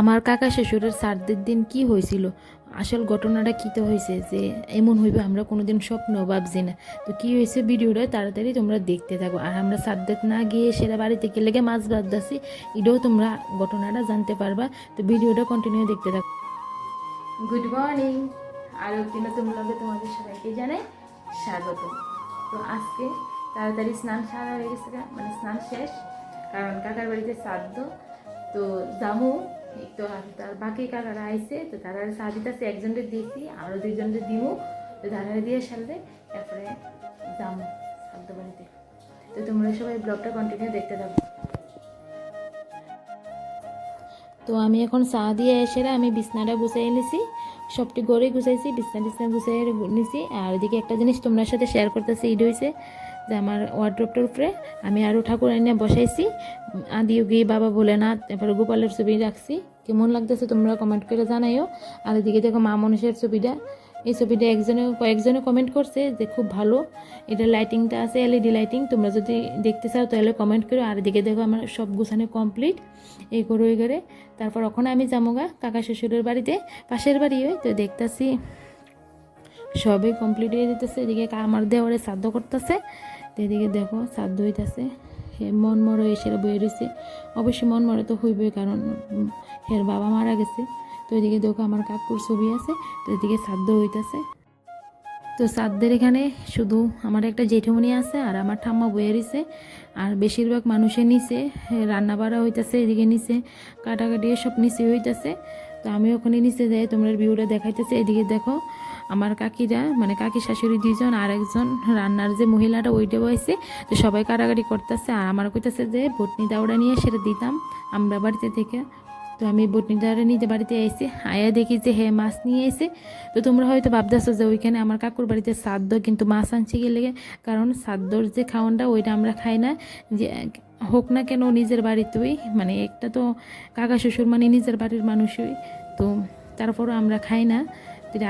আমার কাকা শ্বশুরের সারদের দিন কি হয়েছিল? আসল ঘটনাটা কী তো হয়েছে যে এমন হইবে আমরা কোনোদিন স্বপ্ন ভাবছি না। তো কী হয়েছে ভিডিওটা তাড়াতাড়ি তোমরা দেখতে থাকো। আর আমরা সারদের না গিয়ে সেরা বাড়িতে লেগে মাছ বাঁধতেছি এটাও তোমরা ঘটনাটা জানতে পারবা। তো ভিডিওটা কন্টিনিউ দেখতে থাকো। গুড মর্নিং আর একটি নতুন ব্লগে তোমাদের সবাইকে জানাই স্বাগত। তো আজকে তাড়াতাড়ি স্নান সারা হয়ে গেছে মানে স্নান শেষ, কারণ কাকার বাড়িতে শ্রাদ্ধ তো জামু তো তার বাকি কাকারা আইছে, তো তারা চা দিতেছে একজনকে দিয়েছি আরও দুইজনকে দিমু, তো তারা দিয়ে সারলে তারপরে শ্রাদ্ধ বাড়িতে তো তোমরা সবাই ব্লগটা কন্টিনিউ দেখতে থাকো। তো আমি এখন চা দিয়ে এসে আমি বিছনাটা গুছাই নিছি, সবটি গড়ে গুছাইছি, বিছনা বিছনা গুছাই নিছি, আর এদিকে একটা জিনিস তোমার সাথে শেয়ার করতেছি ইড হয়েছে যে আমার ওয়ার্ড্রপটার উপরে আমি আরও ঠাকুর এনে বসাইছি। আদি যোগী বাবা ভোলেনাথ তারপরে গোপালের ছবি রাখছি। কেমন লাগতেছে তোমরা কমেন্ট করে জানাইও। আর এদিকে দেখো মা মনীষের ছবিটা। এই ছবিটা একজনে, কয়েকজনে কমেন্ট করছে যে খুব ভালো। এটা লাইটিংটা আছে এলইডি লাইটিং তোমরা যদি দেখতে চাও তাহলে কমেন্ট করো। আর এদিকে দেখো আমার সব গুছানো কমপ্লিট এই করে ওই করে তারপর ওখানে আমি যামোগা কাকা শ্বশুরের বাড়িতে। পাশের বাড়ি হয় তো দেখতাছি। সবই কমপ্লিট হয়ে যেতেছে। এদিকে আমার দেওয়ারে শ্রাদ্ধ করতেছে। তো এদিকে দেখো শ্রাদ্ধ হইতেছে মন মরে এসে বয়ে রয়েছে অবশ্যই মন মরে তো হইবে কারণ হের বাবা মারা গেছে। তো এদিকে দেখো, আমার কাকুর ছবি আছে। তো এদিকে শ্রাদ্ধ হইতেছে। তো শ্রাদ্ধের এখানে শুধু আমার একটা জেঠুমনি আছে আর আমার ঠাম্মা বয়ে রয়েছে আর বেশিরভাগ মানুষে নিচে রান্না বাড়া হইতেছে, এদিকে নিচে কাটাকাটি সব নিচে হইতেছে। তো আমি ওখানে নিচে যাই তোমরা ভিউটা দেখাইতেছে। এদিকে দেখো, আমার কাকিরা মানে কাকি শাশুড়ি দুইজন আর একজন রান্নার যে মহিলাটা ওইটা বয়েছে তো সবাই কারাগারি করতেছে আর আমার কইতেছে যে, বটনি দাউড়া নিয়ে সেটা দিতাম আমরা বাড়িতে থেকে। তো আমি বটনি দাউড়া নিতে বাড়িতে এসে আয়া দেখি যে হ্যাঁ মাছ নিয়ে এসে তো তোমরা হয়তো ভাবতেছো যে ওইখানে আমার কাকুর বাড়িতে সাদ্য কিন্তু মাছ আনছে গেলে কারণ সাদ্যর যে খাওয়ানটা ওইটা আমরা খাই না। যে হোক না কেন নিজের বাড়িতেই মানে একটা তো কাকা শ্বশুর মানে নিজের বাড়ির মানুষই। তো তারপরও আমরা খাই না।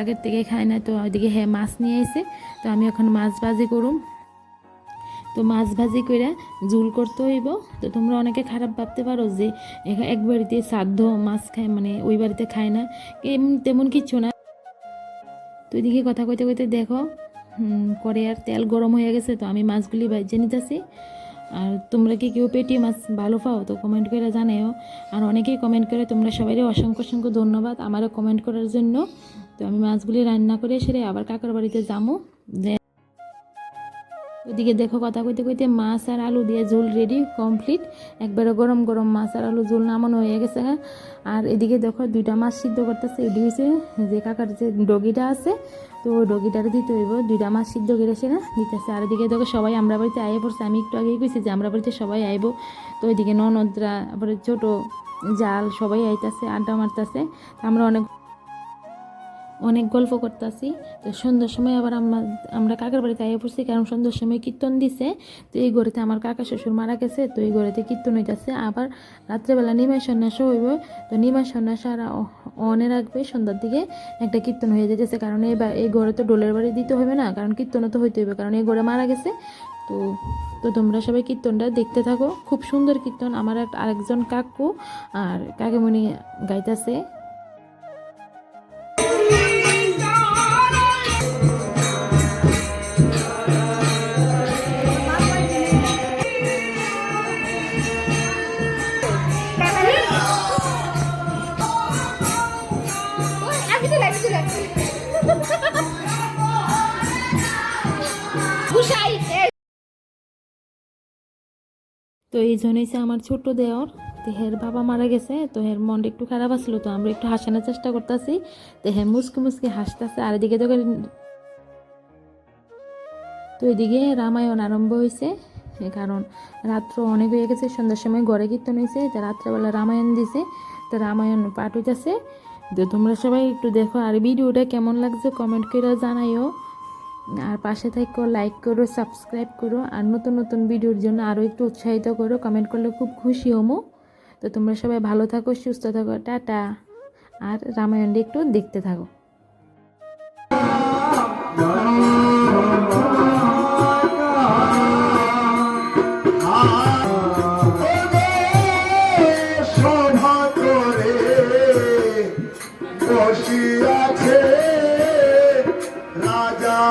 আগের থেকে খাই না। তো ওইদিকে হ্যাঁ মাছ নিয়ে এসে তো আমি এখন মাছ বাজি করুম। তো মাছ ভাজি করে জুল করতে হইব। তো তোমরা অনেকে খারাপ ভাবতে পারো যে এক বাড়িতে সাধ্য মাছ খায় মানে ওই বাড়িতে খায় না। তেমন কিছু না। তো এদিকে কথা কইতে কইতে দেখো করে আর তেল গরম হয়ে গেছে, তো আমি মাছগুলি ভাজে নিতেছি। আর তোমরা কি কেউ পেটি মাছ ভালো পাও? তো কমেন্ট করে জানাও আর অনেকেই কমেন্ট করে, তোমরা সবাইকে অসংখ্য অসংখ্য ধন্যবাদ আমারও কমেন্ট করার জন্য। তো আমি মাছগুলি রান্না করে সেরে আবার কাকার বাড়িতে যাব যে ওইদিকে দেখো কথা কইতে কইতে মাছ আর আলু দিয়ে ঝোল রেডি কমপ্লিট একবারে গরম গরম মাছ আর আলু ঝোল নামানো হয়ে গেছে হ্যাঁ। আর এদিকে দেখো দুইটা মাছ সিদ্ধ করতেছে এটি হয়েছে যে কাকার যে ডগিটা আছে, তো ডগিটার দিতে হইব। দুইটা মাছ সিদ্ধ করেছে না দিতেছে। আর এদিকে দেখো সবাই আমরা বাড়িতে আয়ে পড়ছে, আমি একটু আগেই কইছি যে আমরা বাড়িতে সবাই আইব। তো ওইদিকে ননদরা, তারপরে ছোট জাল সবাই আইতাছে, আড্ডা মারতাছে। আমরা অনেক অনেক গল্প করতেছি। তো সন্ধ্যার সময় আবার আমরা আমরা কাকার বাড়িতে আইয়া পড়ছি, কারণ সন্ধ্যার সময় কীর্তন দিছে। তো এই ঘরেতে আমার কাকা শ্বশুর মারা গেছে, তো এই ঘরেতে কীর্তন হইতেছে। আবার রাত্রেবেলা নিমাই সন্ন্যাসও হইব, তো নিমাই সন্ন্যাস আর অনে রাখবে, সন্ধ্যার দিকে একটা কীর্তন হয়ে যেতেছে কারণ এই এই ঘরে তো ডোলের বাড়ি দিতে হবে না, কারণ কীর্তনও তো হইতে হইবে, কারণ এই ঘরে মারা গেছে। তো তো তোমরা সবাই কীর্তনটা দেখতে থাকো। খুব সুন্দর কীর্তন। আমার আরেকজন কাকু আর কাকিমণি গাইতেছে। তো এই জন্যই সে আমার ছোট দেওর, তো হের বাবা মারা গেছে, তো হের মনটা একটু খারাপ আসলো তো আমরা একটু হাসানোর চেষ্টা করতেছি। তো হের মুসকে মুসকে হাসতেছে, আর এদিকে তো তো এদিকে রামায়ণ আরম্ভ হয়েছে কারণ রাত্র অনেক হয়ে গেছে, সন্ধ্যার সময় ঘরে কীর্তন হয়েছে তো রাত্রেবেলা রামায়ণ দিছে, তো রামায়ণ পাঠ হইতেছে। তো তোমরা সবাই একটু দেখো, আর ভিডিওটা কেমন লাগছে, কমেন্ট করে জানাইও। আর পাশে থাকো লাইক করো সাবস্ক্রাইব করো, আর নতুন নতুন ভিডিওর জন্য আরও একটু উৎসাহিত করো কমেন্ট করলে খুব খুশি হমো। তো তোমরা সবাই ভালো থাকো, সুস্থ থাকো, টাটা। আর রামায়ণটা একটু দেখতে থাকো।